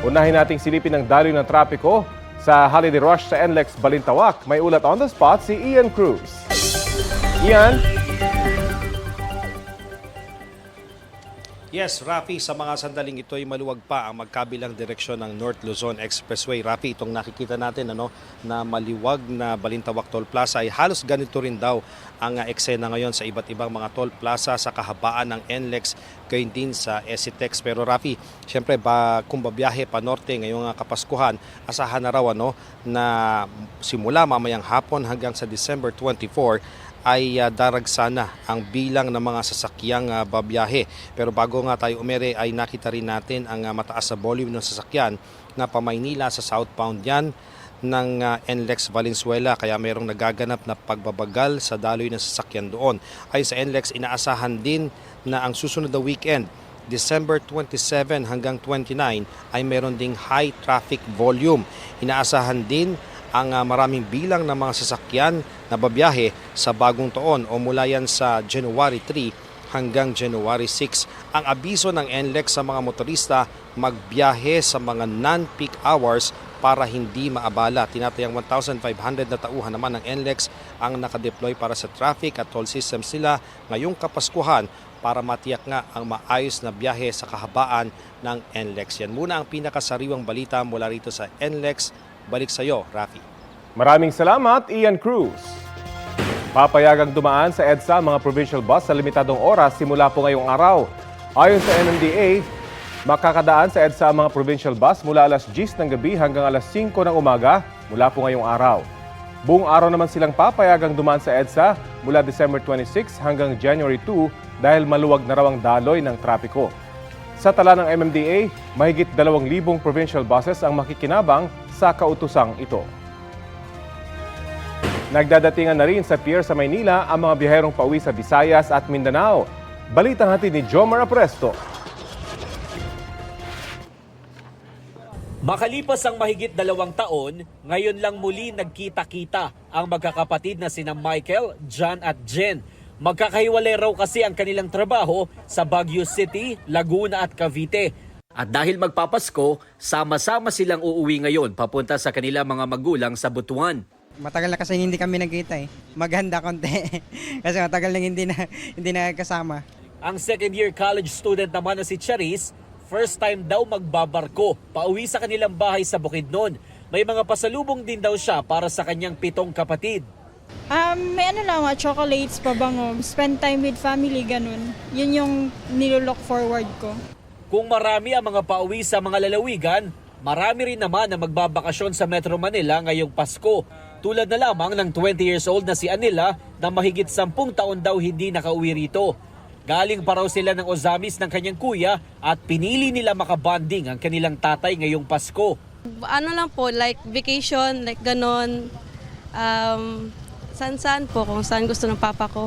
Unahin nating silipin ang daloy ng trapiko sa holiday rush sa NLEX Balintawak. May ulat on the spot si Ian Cruz. Ian, Yes, Rafi, sa mga sandaling ito ay maluwag pa ang magkabilang direksyon ng North Luzon Expressway. Rafi, itong nakikita natin ano, na maliwag na Balintawak Toll Plaza ay halos ganito rin daw ang eksena ngayon sa iba't ibang mga toll plaza sa kahabaan ng NLEX, gayon din sa SCTEX. Pero Rafi, syempre ba, kung babiyahe pa norte ngayong uh, Kapaskuhan, asahan na raw ano, na simula mamayang hapon hanggang sa December 24 ay uh, darag sana ang bilang ng mga sasakyang uh, babiyahe. Pero bago nga tayo umere ay nakita rin natin ang uh, mataas na volume ng sasakyan na pamaynila sa southbound yan ng uh, NLEX Valenzuela kaya mayroong nagaganap na pagbabagal sa daloy ng sasakyan doon. Ay sa NLEX inaasahan din na ang susunod na weekend December 27 hanggang 29 ay meron ding high traffic volume. Inaasahan din ang uh, maraming bilang ng mga sasakyan na babiyahe sa bagong taon o mula yan sa January 3 hanggang January 6. Ang abiso ng NLEX sa mga motorista magbiyahe sa mga non-peak hours para hindi maabala. Tinatayang 1,500 na tauhan naman ng NLEX ang nakadeploy para sa traffic at toll systems nila ngayong Kapaskuhan para matiyak nga ang maayos na biyahe sa kahabaan ng NLEX. Yan muna ang pinakasariwang balita mula rito sa NLEX. Balik sa iyo, Rafi. maraming salamat Ian Cruz. Papayagang dumaan sa EDSA mga provincial bus sa limitadong oras simula po ngayong araw. Ayon sa NMDA, makakadaan sa EDSA ang mga provincial bus mula alas 10 ng gabi hanggang alas 5 ng umaga mula po ngayong araw. Buong araw naman silang papayagang dumaan sa EDSA mula December 26 hanggang January 2 dahil maluwag na raw ang daloy ng trapiko. Sa tala ng MMDA, mahigit 2,000 provincial buses ang makikinabang sa kautusang ito. Nagdadatingan na rin sa pier sa Maynila ang mga biyaherong pauwi sa Visayas at Mindanao. Balitang hatid ni Jomar Apresto. Makalipas ang mahigit dalawang taon, ngayon lang muli nagkita-kita ang magkakapatid na sina Michael, John at Jen. Magkakahiwalay raw kasi ang kanilang trabaho sa Baguio City, Laguna at Cavite. At dahil magpapasko, sama-sama silang uuwi ngayon papunta sa kanilang mga magulang sa Butuan. Matagal na kasi hindi kami nagkita eh. Maganda konti. kasi matagal na hindi na hindi na kasama. Ang second year college student naman na si Charis, first time daw magbabarko pauwi sa kanilang bahay sa Bukidnon. May mga pasalubong din daw siya para sa kanyang pitong kapatid. Um, may ano lang, ah, chocolates, pabango, spend time with family, ganun. Yun yung nilook forward ko. Kung marami ang mga pauwi sa mga lalawigan, marami rin naman na magbabakasyon sa Metro Manila ngayong Pasko. Tulad na lamang ng 20 years old na si Anila na mahigit 10 taon daw hindi nakauwi rito. Galing pa raw sila ng Ozamis ng kanyang kuya at pinili nila makabanding ang kanilang tatay ngayong Pasko. Ano lang po, like vacation, like ganon. Um, san-san po, kung saan gusto ng papa ko.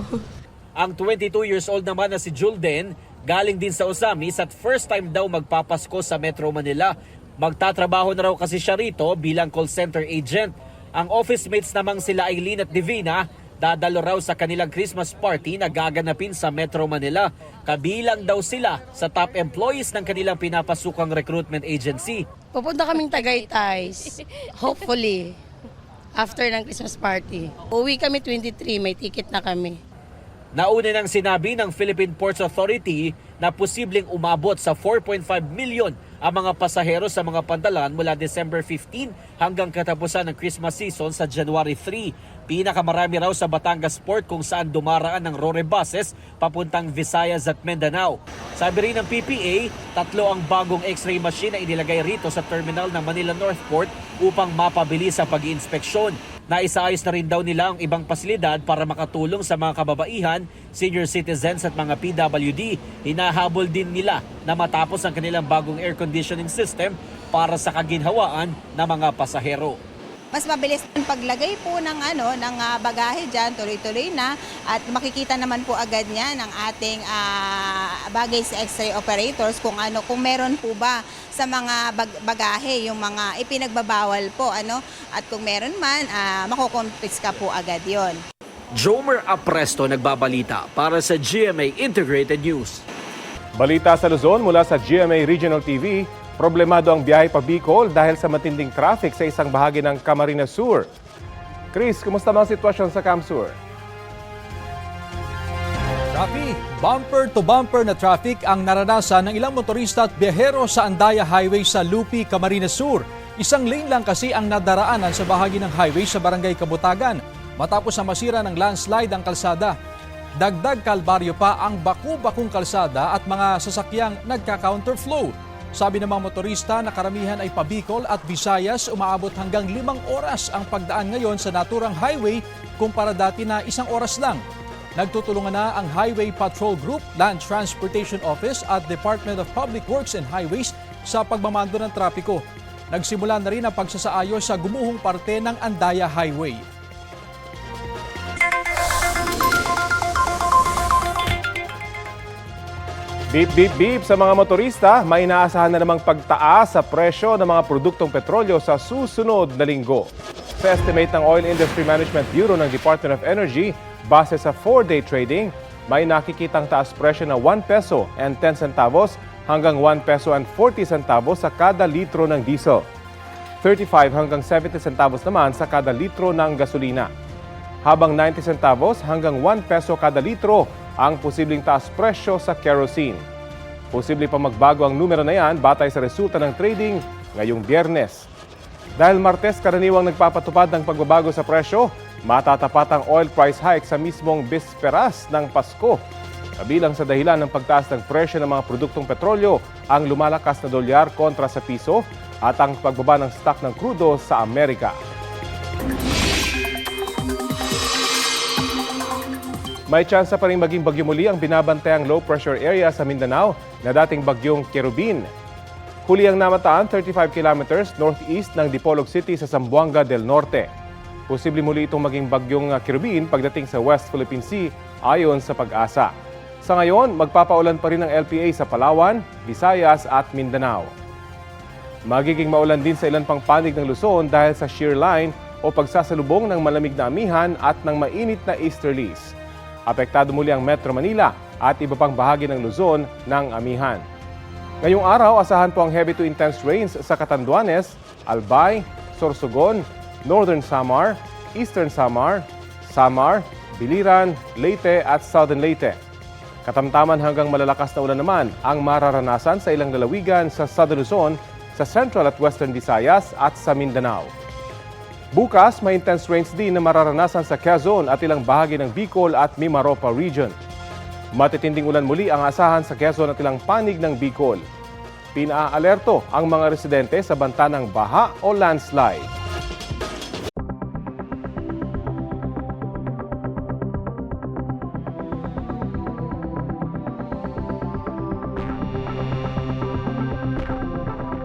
Ang 22 years old naman na si Julden, galing din sa Ozamis at first time daw magpapasko sa Metro Manila. Magtatrabaho na raw kasi siya rito bilang call center agent. Ang office mates namang sila Eileen at Divina, dadalo raw sa kanilang Christmas party na gaganapin sa Metro Manila. Kabilang daw sila sa top employees ng kanilang pinapasukang recruitment agency. Pupunta kaming Tagaytay, hopefully, after ng Christmas party. Uwi kami 23, may ticket na kami. Nauna nang sinabi ng Philippine Ports Authority na posibleng umabot sa 4.5 million ang mga pasahero sa mga pandalan mula December 15 hanggang katapusan ng Christmas season sa January 3. Pinakamarami raw sa Batangas Port kung saan dumaraan ng Rore buses papuntang Visayas at Mindanao. Sabi rin ng PPA, tatlo ang bagong x-ray machine na inilagay rito sa terminal ng Manila North Port upang mapabilis sa pag-iinspeksyon. Naisaayos na rin daw nila ang ibang pasilidad para makatulong sa mga kababaihan, senior citizens at mga PWD. Hinahabol din nila na matapos ang kanilang bagong air conditioning system para sa kaginhawaan ng mga pasahero. Mas mabilis ang paglagay po ng ano ng ah, bagahe diyan tuloy-tuloy na at makikita naman po agad niya ng ating ah, baggage x-ray operators kung ano kung meron po ba sa mga bag- bagahe yung mga ipinagbabawal po ano at kung meron man uh, makukumpiska po agad yon. Jomer Apresto nagbabalita para sa GMA Integrated News. Balita sa Luzon mula sa GMA Regional TV, Problemado ang biyahe pa Bicol dahil sa matinding traffic sa isang bahagi ng Camarines Sur. Chris, kumusta ang sitwasyon sa Camsur? Rafi, bumper to bumper na traffic ang naranasan ng ilang motorista at biyahero sa Andaya Highway sa Lupi, Camarines Sur. Isang lane lang kasi ang nadaraanan sa bahagi ng highway sa Barangay Kabutagan matapos na masira ng landslide ang kalsada. Dagdag kalbaryo pa ang baku-bakong kalsada at mga sasakyang nagka-counterflow. Sabi ng mga motorista na karamihan ay pabikol at Visayas umaabot hanggang limang oras ang pagdaan ngayon sa naturang highway kumpara dati na isang oras lang. Nagtutulungan na ang Highway Patrol Group, Land Transportation Office at Department of Public Works and Highways sa pagmamando ng trapiko. Nagsimula na rin ang pagsasaayos sa gumuhong parte ng Andaya Highway. Beep, beep, beep sa mga motorista, may inaasahan na namang pagtaas sa presyo ng mga produktong petrolyo sa susunod na linggo. Sa estimate ng Oil Industry Management Bureau ng Department of Energy, base sa 4-day trading, may nakikitang taas presyo na 1 peso and 10 centavos hanggang 1 peso and 40 centavos sa kada litro ng diesel. 35 hanggang 70 centavos naman sa kada litro ng gasolina. Habang 90 centavos hanggang 1 peso kada litro ang posibleng taas presyo sa kerosene. Posible pa magbago ang numero na yan batay sa resulta ng trading ngayong biyernes. Dahil Martes karaniwang nagpapatupad ng pagbabago sa presyo, matatapat ang oil price hike sa mismong bisperas ng Pasko. Kabilang sa dahilan ng pagtaas ng presyo ng mga produktong petrolyo, ang lumalakas na dolyar kontra sa piso at ang pagbaba ng stock ng krudo sa Amerika. May tsansa pa rin maging bagyo muli ang binabantayang low pressure area sa Mindanao na dating bagyong Kerubin. Huli ang namataan 35 kilometers northeast ng Dipolog City sa Zamboanga del Norte. Posible muli itong maging bagyong Kerubin pagdating sa West Philippine Sea ayon sa pag-asa. Sa ngayon, magpapaulan pa rin ang LPA sa Palawan, Visayas at Mindanao. Magiging maulan din sa ilan pang panig ng Luzon dahil sa shear line o pagsasalubong ng malamig na amihan at ng mainit na easterlies. Apektado muli ang Metro Manila at iba pang bahagi ng Luzon ng amihan. Ngayong araw, asahan po ang heavy to intense rains sa Catanduanes, Albay, Sorsogon, Northern Samar, Eastern Samar, Samar, Biliran, Leyte at Southern Leyte. Katamtaman hanggang malalakas na ulan naman ang mararanasan sa ilang lalawigan sa Southern Luzon, sa Central at Western Visayas at sa Mindanao. Bukas, may intense rains din na mararanasan sa Quezon at ilang bahagi ng Bicol at Mimaropa region. Matitinding ulan muli ang asahan sa Quezon at ilang panig ng Bicol. Pinaalerto ang mga residente sa banta ng baha o landslide.